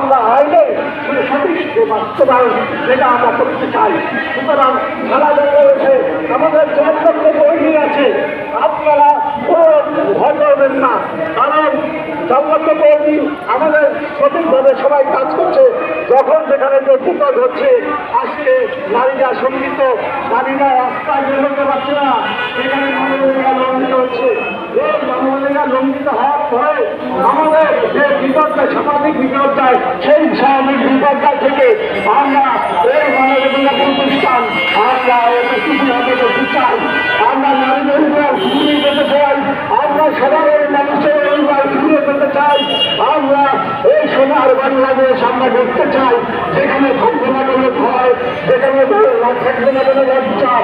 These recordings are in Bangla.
আমরা আইনে সঠিক বাস্তবায়ন সেটা আমরা করতে চাই। সুতরাং খেলাধুলা রয়েছে আমাদের জনপক্ষ তৈরি আছে। আপনারা ভয় করবেন না। কারণ জনপক্ষ তৈরি আমাদের সঠিকভাবে সবাই কাজ করছে। যখন যেখানে যে বিপদ হচ্ছে, আজকে নারীরা সংগীত নারীরা রাস্তায় বেরোতে পারছে না। সেখানে মানবাধিকার লঙ্ঘিত হচ্ছে। এই মানবাধিকার লঙ্ঘিত হওয়ার পরে আমাদের যে বিপর্যয় সামাজিক বিপর্যয়, সেই সামাজিক বিপর্যয় থেকে আমরা এই মানবাধিকার প্রতিষ্ঠান, আমরা চাই আমরা নারীদের উপর ঘুরিয়ে যেতে চাই, আমরা সবার মানুষের পরিবার ঘুরিয়ে যেতে চাই, আমরা এই সোনার বাংলাদেশ আমরা দেখতে চাই, যেখানে থাকবে না ভয়, যেখানে থাকবে না কোনো লজ্জা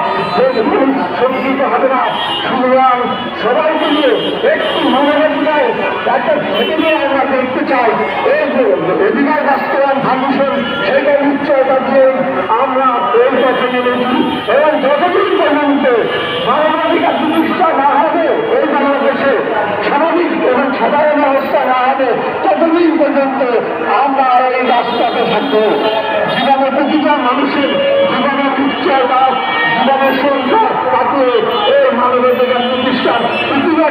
সংগীত হবে না। সুতরাং সবাইকে নিয়ে একটা আমরা দেখতে চাই, এই যে অধিকার বাস্তবায়ন ফাউন্ডেশন উচ্চতা দিয়ে আমরা এই পথে এবং যতদিন পর্যন্ত প্রতিষ্ঠা না হবে স্বাভাবিক এবং অবস্থা না হবে, ততদিন পর্যন্ত আমরা এই রাস্তাতে থাকব। জীবনে প্রতিটা মানুষের জীবনের উচ্চতা জীবনের সংখ্যা তাকে এই মানবাধিকার প্রতিষ্ঠান প্রতিভা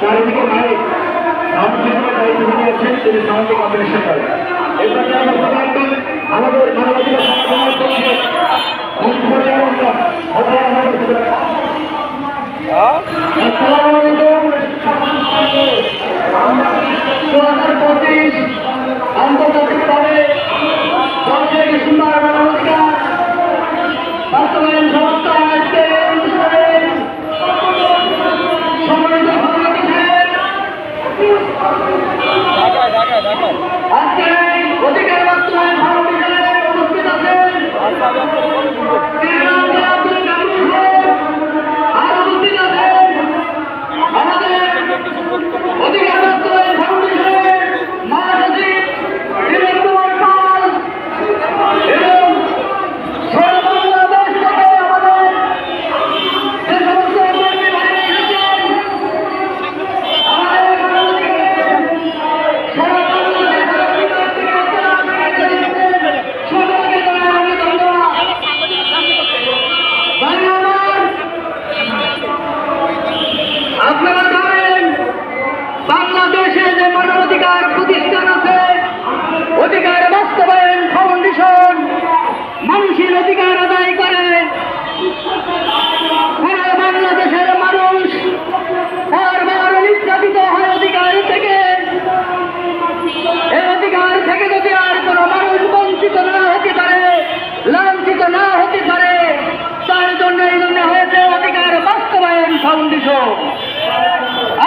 চারিদিকে দায়িত্ব নিয়েছেন তিনি সাউন্ডে কম্বিনেশন করেন যারা বক্তব্য আমাদের মানবাধিকার সংগঠনের পক্ষে আন্তর্জাতিকভাবে সবচেয়ে সুন্দর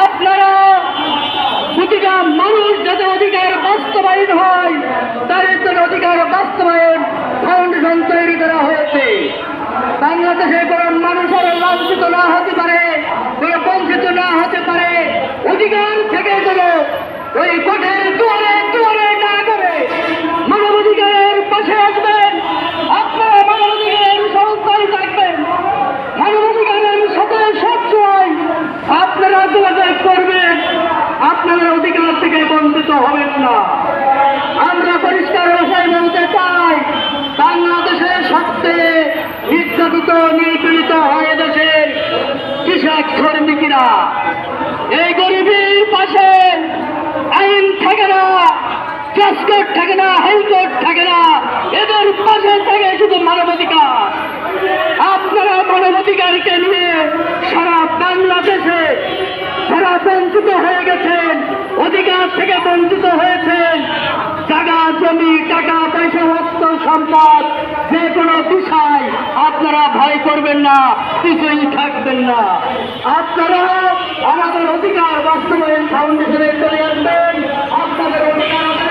আপনারা প্রতিটা মানুষ যাতে অধিকার বাস্তবায়ন হয়, তার জন্য অধিকার বাস্তবায়ন ফাউন্ডেশন তৈরি করা হয়েছে। বাংলাদেশে কোন মানুষের লাঞ্ছিত না হতে পারে, কোন বঞ্চিত না হতে পারে। অধিকার থেকে যেন ওই কোঠের দুয়ারে না। আমরা পরিষ্কার ভাষায় বলতে চাই, বাংলাদেশের সবচেয়ে নির্যাতিত, নিপীড়িত হয় দেশের কৃষক শ্রমিকেরা। এই গরিবের পাশে আইন থাকে না ট্রান্সপোর্ট থাকে না, হাইকোর্ট থাকে না, এদের পাশে থাকে থেকে বঞ্চিত হয়েছে। জায়গা জমি, টাকা পয়সা, অস্ত্র সম্পদ, যে কোনো বিষয় আপনারা ভয় করবেন না, কিছুই থাকবেন না। আপনারা আমাদের অধিকার বাস্তবায়ন ফাউন্ডেশনে চলে আসবেন। আপনাদের অধিকার